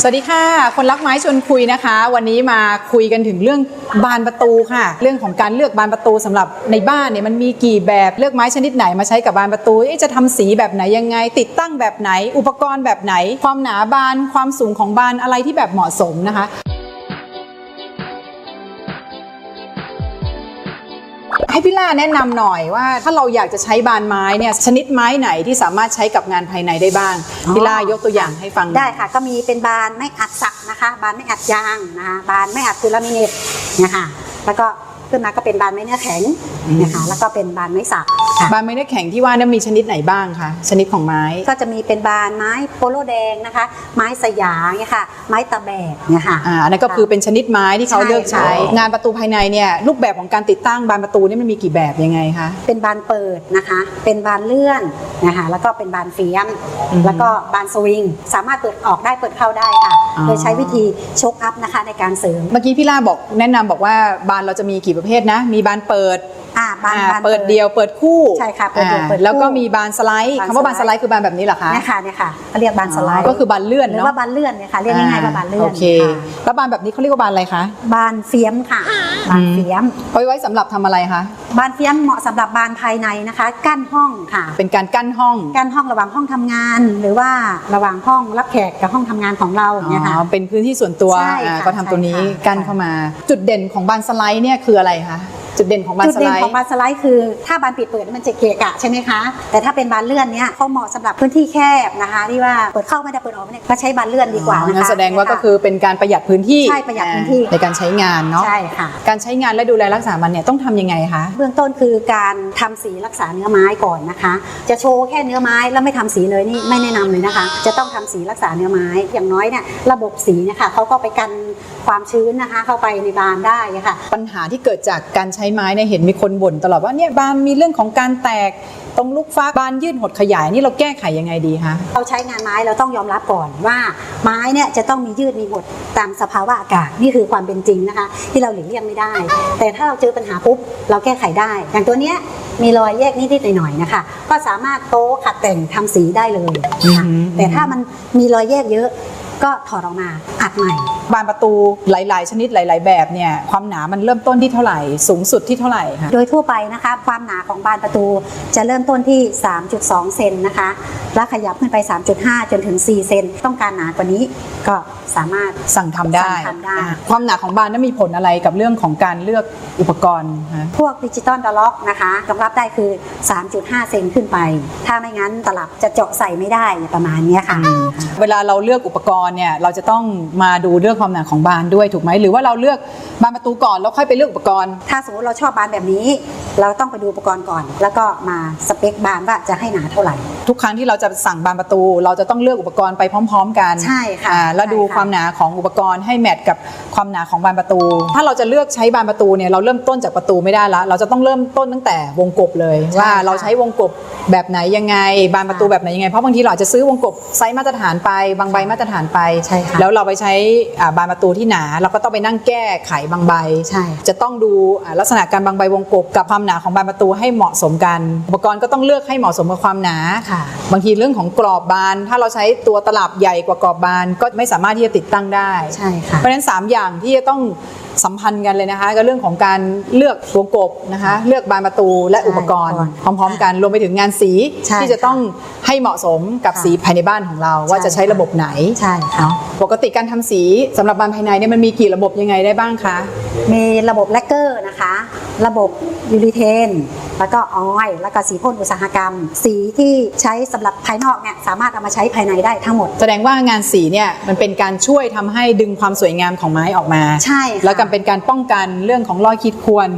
สวัสดีค่ะ คนรักไม้ชวนคุยนะคะ วันนี้มาคุยกันถึงเรื่องบานประตูค่ะ เรื่องของการเลือกบานประตูสำหรับในบ้านเนี่ยมันมีกี่แบบเลือกไม้ชนิดไหนมาใช้กับบานประตูจะทำสีแบบไหนยังไง ติดตั้งแบบไหน อุปกรณ์แบบไหน ความหนาบานความสูงของบานอะไรที่แบบเหมาะสมนะคะ ให้พี่ล่าแนะนำหน่อยว่าถ้าเราอยากจะใช้บานไม้เนี่ยชนิดไม้ไหนที่สามารถใช้กับงานภายในได้บ้างอ๋อพี่ล่ายกตัวอย่างให้ฟังหน่อยได้ค่ะ ก็มีเป็นบานไม่อัดสักนะคะ บานไม่อัดยางนะคะบานไม่อัดฟิลามิเนตนะคะแล้วก็ขึ้นมาก็เป็นบานไม้เนื้อแข็ง นะคะ แล้วก็เป็นบานไม้สักค่ะ บานไม้เนื้อแข็งที่ว่าเนี่ยมีชนิดไหนบ้างคะชนิดของไม้ ก็จะมีเป็นบานไม้โปโลแดงนะคะ ไม้สยามเนี่ยค่ะ ไม้ตะแบกเนี่ยค่ะ อ่าอันนั้นก็คือเป็นชนิดไม้ที่เขาใช่เลือกใช้ ค่ะ งานประตูภายในเนี่ยรูปแบบของการติดตั้งบานประตูนี่มันมีกี่แบบยังไงคะ เป็นบานเปิดนะคะ เป็นบานเลื่อนนะคะ แล้วก็เป็นบานเฟียม อือฮึแล้วก็บานสวิง สามารถเปิดออกได้เปิดเข้าได้ค่ะ อ๋อ โดยใช้วิธีชกอัพนะคะในการเสริม เมื่อกี้พี่ล่าบอกแนะนำบอกว่าบานเราจะมีกี่ประเภทนะ มีบานเปิดอ่าบานอ่าบานเปิดเดียวเปิดคู่ใช่ค่ะเปิดเดี่ยวอ่าเปิดคู่แล้วก็มีบานสไลด์บานคำว่าบานสสไลไลด์ด์คือบานแบบนี้เหรอคะเนี่ยค่ะเนี่ยค่ะเขาเรียกบานสไลด์ก็คือบานเลื่อนหรือเนาะว่าบานเลื่อนเนี่ยค่ะเรียกง่ายๆว่าบานเลื่อนโอเค ค่ะแล้วบานแบบนี้เขาเรียกว่าบานอะไรคะบานเฟียมค่ะบานเฟียม เอาไว้ไว้สำหรับทำอะไรคะบานเฟียมเหมาะสำหรับบานภายในนะคะ กั้นห้องค่ะ เป็นการกั้นห้องกั้นห้องระหว่างห้องทำงาน หรือว่าระหว่างห้องรับแขกกับห้องทำงานของเราเนี่ยค่ะ อ๋อเป็นพื้นที่ส่วนตัวใช่ค่ะอ่าก็ทำตัวนี้ใช่ค่ะ กั้นเข้ามา จุดเด่นของบานสไลด์เนี่ยคืออะไรคะ จุดเด่นของบานจุดสเด่ไลนด์ ของบานสไลด์คือ ถ้าบานปิดเปิดมันจะเกะกะใช่ไหมคะ แต่ถ้าเป็นบานเลื่อนเนี่ยเขาเหมาะสำหรับพื้นที่แคบนะคะ ที่ว่าเปิดเข้าไม่ได้เปิดออกไม่ได้ก็ใช้บานเลื่อนดีกว่าอ๋อนะงั้คะนแสดงว่าก็คือเป็นการประหยัดพื้นที่ใช่ประหยัดพื้นที่ ในการใช้งานเนาะใช่ค่ะ การใช้งานและดูแลรักษามันเนี่ยต้องทำยังไงคะ เบื้องต้นคือการทำสีรักษาเนื้อไม้ก่อนนะคะ จะโชว์แค่เนื้อไม้แล้วไม่ทำสีเลยนี่ไม่แนะนำเลยนะคะ จะต้องทำสีรักษาเนื้อไม้ อย่างน้อยเนี่ยระบบสีเนะคะเขาก็ไปกันความชื้นนะคะ เข้าไปในบานได้ค่ะ ปัญหาที่เกิดจากการใช้ไม้เนี่ยเห็นมีคนบ่นตลอดว่าเนี่ยบานมีเรื่องของการแตกตรงลูกฟ้าบานยืดหดขยายนี่เราแก้ไขยังไงดีคะเราใช้งานไม้เราต้องยอมรับก่อนว่า ไม้เนี่ยจะต้องมียืดมีหดตามสภาวะอากาศนี่คือความเป็นจริงนะคะ ที่เราหลีกเลี่ยงไม่ได้ แต่ถ้าเราเจอปัญหาปุ๊บเราแก้ไขได้ อย่างตัวเนี้ยมีรอยแยกนิดๆหน่อยๆนะคะ ก็สามารถโต๊ะขัดแต่งทำสีได้เลยนะคะอืมแต่ถ้ามันมีรอยแยกเยอะ ก็ถอดออกมาอัดใหม่ บานประตูหลาย ๆ ชนิดหลาย ๆ แบบเนี่ยความหนามันเริ่มต้นที่เท่าไหร่ สูงสุดที่เท่าไหร่คะโดยทั่วไปนะคะ ความหนาของบานประตูจะเริ่มต้นที่ 3.2 เซนนะคะ แล้วขยับขึ้นไป 3.5 จนถึง 4 เซนต้องการหนากว่านี้ก็สามารถสั่งทำได้ สั่งทำได้อ่าความหนาของบานนั้นมีผลอะไรกับเรื่องของการเลือกอุปกรณ์คะพวกดิจิตอลดอลล็อกนะคะกำรับได้คือ 3.5 เซนขึ้นไป ถ้าไม่งั้นตลับจะเจาะใส่ไม่ได้ประมาณเนี้ยค่ะ เวลาเราเลือกอุปกรณ์เนี่ยเราจะต้องมาดูเรื่องความหนาของบานด้วยถูกไหมหรือว่าเราเลือกบานประตูก่อนแล้วค่อยไปเลือกอุปกรณ์ ถ้าสมมติเราชอบบานแบบนี้ เราต้องไปดูอุปกรณ์ก่อน แล้วก็มาสเปคบานว่าจะให้หนาเท่าไหร่ ทุกครั้งที่เราจะสั่งบานประตู เราจะต้องเลือกอุปกรณ์ไปพร้อม ๆ กันใช่ค่ะอ่าแล้วดูใช่ค่ะ ความหนาของอุปกรณ์ให้แมทกับความหนาของบานประตู ถ้าเราจะเลือกใช้บานประตูเนี่ยเราเริ่มต้นจากประตูไม่ได้ละเราจะต้องเริ่มต้นตั้งแต่วงกบเลยว่าเราใช้วงกบแบบไหนยังไง บานประตูแบบไหนยังไงเพราะบางทีเราอาจจะซื้อวงกบไซส์มาตรฐานไปบางใบมาตรฐานไปใช่ค่ะแล้วเราไปใช้อ่าบานประตูที่หนา เราก็ต้องไปนั่งแก้ไขบางใบใช่ จะต้องดูอ่าลักษณะการบางใบวงกบกับความหนาของบานประตูให้เหมาะสมกัน อุปกรณ์ก็ต้องเลือกให้เหมาะสมกับความหนาค่ะ บางทีเรื่องของกรอบบาน ถ้าเราใช้ตัวตลับใหญ่กว่ากรอบบานก็ไม่สามารถที่จะติดตั้งได้ใช่ค่ะเพราะฉะนั้น 3 อย่างที่จะต้องสัมพันธ์กันเลยนะคะก็เรื่องของการเลือกวงกบนะคะ เลือกบานประตูและอุปกรณ์ใช่พร้อม ๆ กันรวมไปถึงงานสีใช่ที่จะต้องให้เหมาะสมกับค่ะสีภายในบ้านของเราว่าใช่จะใช้ระบบไหนใช่ค่ะเนาะปกติการทำสีสำหรับบานภายในเนี่ยมันมีกี่ระบบยังไงได้บ้างคะ มีระบบแลกเกอร์นะคะ ระบบยูริเทน แล้วก็ออยล์แล้วก็สีพ่นอุตสาหกรรม สีที่ใช้สำหรับภายนอกเนี่ยสามารถเอามาใช้ภายในได้ทั้งหมด แสดงว่างานสีเนี่ยมันเป็นการช่วยทำให้ดึงความสวยงามของไม้ออกมา ใช่ค่ะแล้วก็เป็นการป้องกันเรื่องของรอยขีดข่วน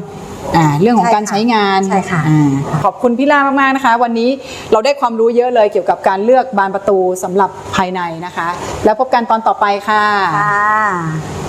อ่าเรื่องของการใช้งานใช่ค่ะ อ่าขอบคุณพี่ล่ามากๆนะคะ วันนี้เราได้ความรู้เยอะเลยเกี่ยวกับการเลือกบานประตูสำหรับภายในนะคะ แล้วพบกันตอนต่อไปค่ะ ค่ะ